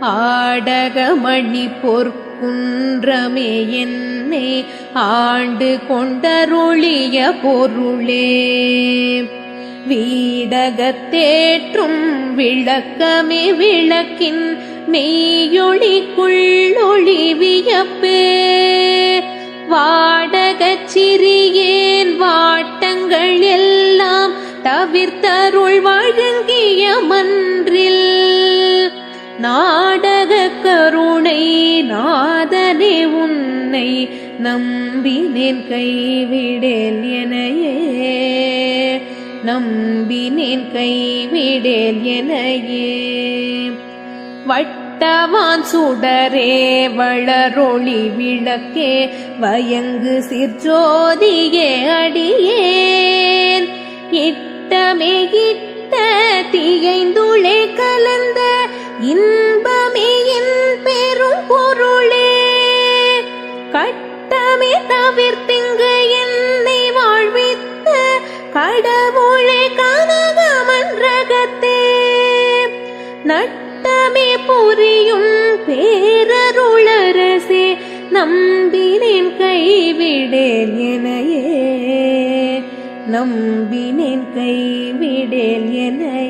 ஆடகமணி பொற்குன்றமே என்னை ஆண்டு கொண்டருளிய பொருளே. வீடகத்தேற்றும் விளக்கமே விளக்கின் மெய்யொளிக்குள்ளொளி வியப்பே வாடகச் சிறியேன் வாட்டங்கள் எல்லாம் தவிர்த்தருள் வழங்கிய மன்று கருணை நாதனே உன்னை நம்பினேன் கைவிடேல் எனையே. நம்பினேன் கைவிடேல் எனையே. வட்டவான் சுடரே வளரொளி விளக்கே வயங்கு சிற்றோதியே அடியேன். இட்டமே இட்ட தீயைந்துளே கல கட்டமே தவிர்த்திங்கு என்னை வாழ்வித்த கடவுளே கனகமன்றகத்தே நட்டமே புரியும் பேரருளரசே நம்பினேன் கைவிடேன் எனையே. நம்பினேன் கைவிடேன் எனையே.